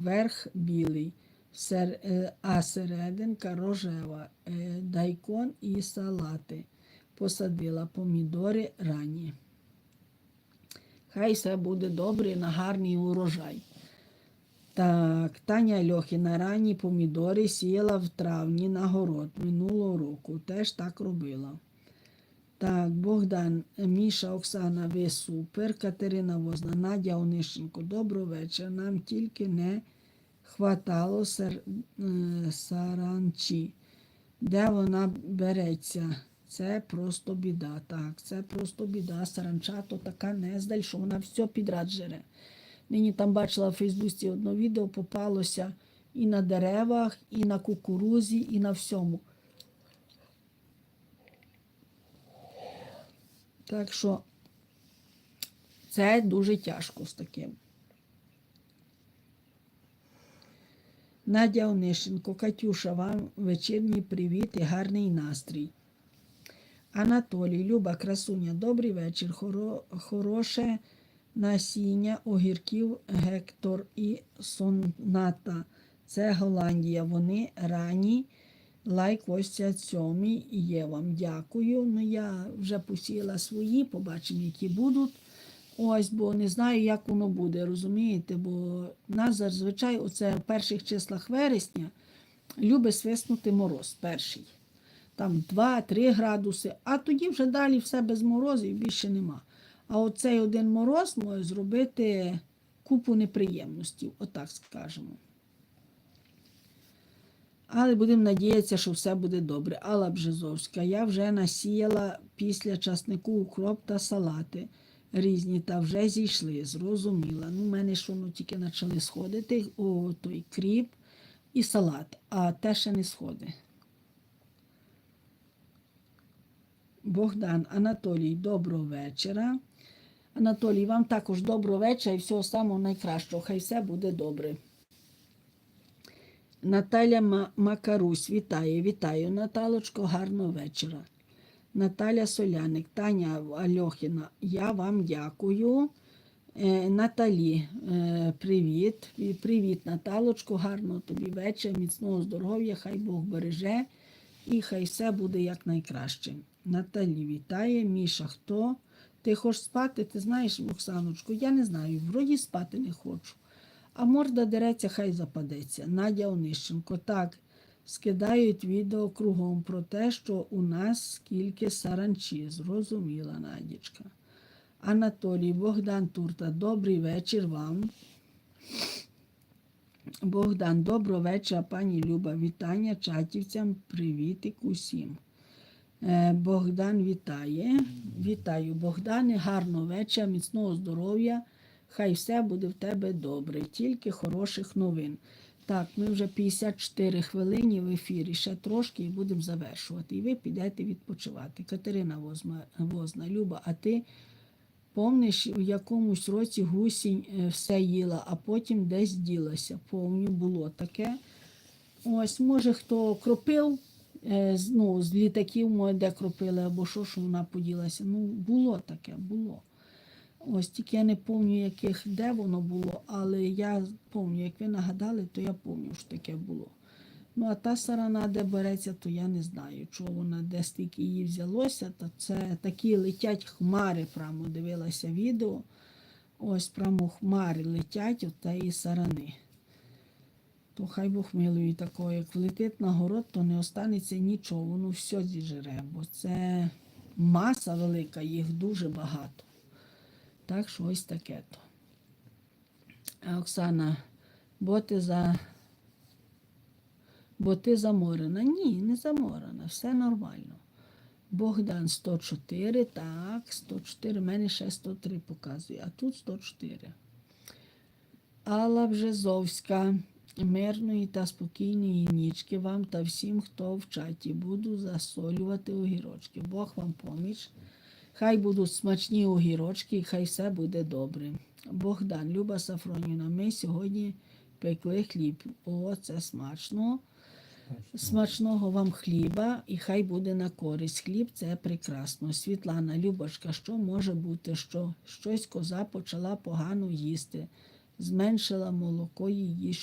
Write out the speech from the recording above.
верх білий, е, а серединка рожева, е, дайкон і салати. Посадила помідори ранні. Хай все буде добре на гарний урожай. Так, Таня Льохіна ранні помідори сіяла в травні на город минулого року. Теж так робила. Так, Богдан, Міша, Оксана, ви супер. Катерина Возна, Надя Онищенко, доброго вечора. Нам тільки не хватало сар, е, саранчі. Де вона береться? Це просто біда. Так, це просто біда. Саранча то така нездаль, що вона все підряд жере. Нині там бачила в Фейсбуці одне відео, попалося і на деревах, і на кукурузі, і на всьому. Так що це дуже тяжко з таким. Надя Онищенко, Катюша, вам вечірній привіт і гарний настрій. Анатолій, Люба, красуня, добрий вечір. Хоро, хороше насіння огірків Гектор і Соната. Це Голландія. Вони ранні. Лайк ось ця сьомій є вам. Дякую. Ну, я вже посіяла свої, побачимо, які будуть. Ось, бо не знаю, як воно буде, розумієте? Бо нас зазвичай оце в перших числах вересня любить свиснути мороз перший. Там 2-3 градуси, а тоді вже далі все без морозів більше нема. А оцей один мороз може зробити купу неприємностей, отак скажемо. Але будемо надіятися, що все буде добре. Алла Бжезовська, я вже насіяла після часнику укроп та салати різні, та вже зійшли, зрозуміла. Ну, в мене ж воно тільки почали сходити, о, той кріп і салат, а те ще не сходить. Богдан Анатолій, доброго вечора. Анатолій, вам також доброго вечора і всього самого найкращого. Хай все буде добре. Наталя Макарусь вітає, вітаю, Наталочко, гарного вечора. Наталя Соляник, Таня Альохіна, я вам дякую. Е, Наталі, е, привіт. Привіт, Наталочко, гарного тобі вечора, міцного здоров'я, хай Бог береже і хай все буде якнайкраще. Наталі вітає, Міша, хто? Ти хочеш спати? Ти знаєш, Оксаночко, я не знаю, вроді спати не хочу. А морда дереться, хай западеться. Надя Онищенко. Так, скидають відео кругом про те, що у нас скільки саранчі. Зрозуміла Надічка. Анатолій Богдан Турта, добрий вечір вам. Богдан, доброго вечора, пані Люба. Вітання чатівцям, привітик усім. Е, Богдан вітає. Вітаю, Богдане, гарного вечора, міцного здоров'я. Хай все буде в тебе добре, тільки хороших новин. Так, ми вже 54 хвилини в ефірі, ще трошки і будемо завершувати. І ви підете відпочивати. Катерина Возма, Возна, Люба, а ти помниш, у якомусь році гусінь е, все їла, а потім десь ділася. Повню було таке. Ось, може, хто кропив, е, ну, з літаків, де кропили, або що, що вона поділася. Ну, було таке, було. Ось тільки я не пам'ятаю, яких де воно було, але я пам'ятаю, як ви нагадали, то я пам'ятаю, що таке було. Ну, а та сарана, де береться, то я не знаю, чого вона де стільки її взялося, то це такі летять хмари, прямо дивилася відео. Ось прямо хмари летять от тієї сарани. То хай Бог милує такого, як влетить на город, то не останеться нічого, воно все зіжере, бо це маса велика, їх дуже багато. Так що ось таке то. А Оксана, бо ти за. Бо ти заморена. Ні, не заморена, все нормально. Богдан 104, так, 104, в мене ще 103 показує, а тут 104. Алла Бжезовська, мирної та спокійної нічки вам та всім, хто в чаті. Буду засолювати огірочки. Бог вам поміч. Хай будуть смачні огірочки, хай все буде добре. Богдан, Люба Сафронівна, ми сьогодні пекли хліб. О, це смачно. Смачного вам хліба і хай буде на користь. Хліб це прекрасно. Світлана, Любочка, що може бути, що щось коза почала погано їсти. зменшила молоко її